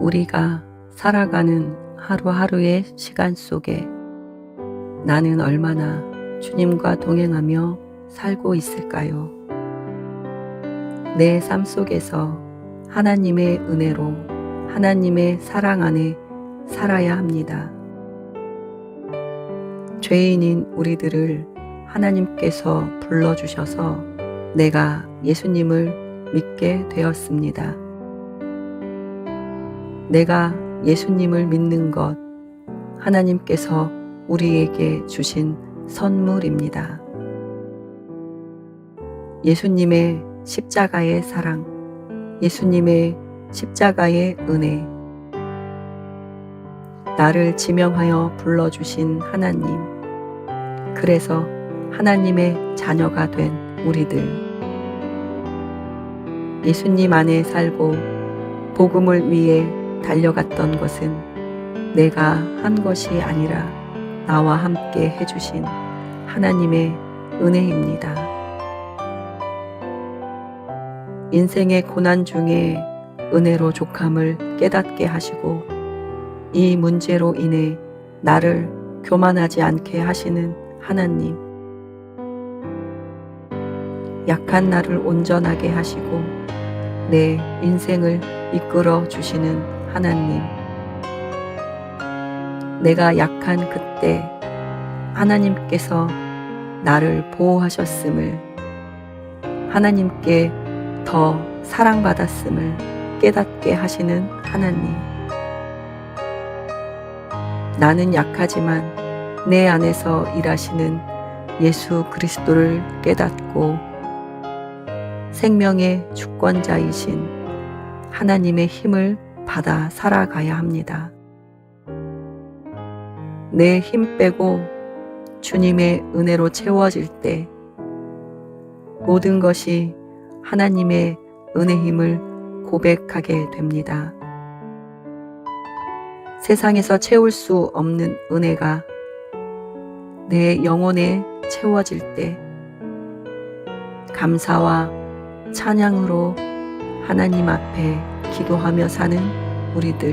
우리가 살아가는 하루하루의 시간 속에 나는 얼마나 주님과 동행하며 살고 있을까요? 내 삶 속에서 하나님의 은혜로 하나님의 사랑 안에 살아야 합니다. 죄인인 우리들을 하나님께서 불러주셔서 내가 예수님을 믿게 되었습니다. 내가 예수님을 믿는 것, 하나님께서 우리에게 주신 선물입니다. 예수님의 십자가의 사랑, 예수님의 십자가의 은혜, 나를 지명하여 불러주신 하나님, 그래서 하나님의 자녀가 된 우리들, 예수님 안에 살고 복음을 위해 달려갔던 것은 내가 한 것이 아니라 나와 함께 해주신 하나님의 은혜입니다. 인생의 고난 중에 은혜로 족함을 깨닫게 하시고 이 문제로 인해 나를 교만하지 않게 하시는 하나님. 약한 나를 온전하게 하시고 내 인생을 이끌어 주시는 하나님. 내가 약한 그때 하나님께서 나를 보호하셨음을 하나님께 더 사랑받았음을 깨닫게 하시는 하나님. 나는 약하지만 내 안에서 일하시는 예수 그리스도를 깨닫고 생명의 주권자이신 하나님의 힘을 받아 살아가야 합니다. 내 힘 빼고 주님의 은혜로 채워질 때 모든 것이 하나님의 은혜 힘을 고백하게 됩니다. 세상에서 채울 수 없는 은혜가 내 영혼에 채워질 때 감사와 찬양으로 하나님 앞에 기도하며 사는 우리들,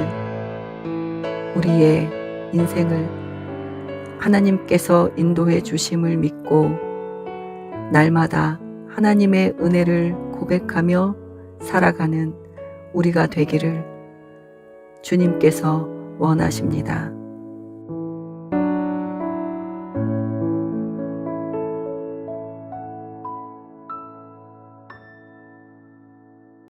우리의 인생을 하나님께서 인도해 주심을 믿고 날마다 하나님의 은혜를 고백하며 살아가는 우리가 되기를 주님께서 원하십니다.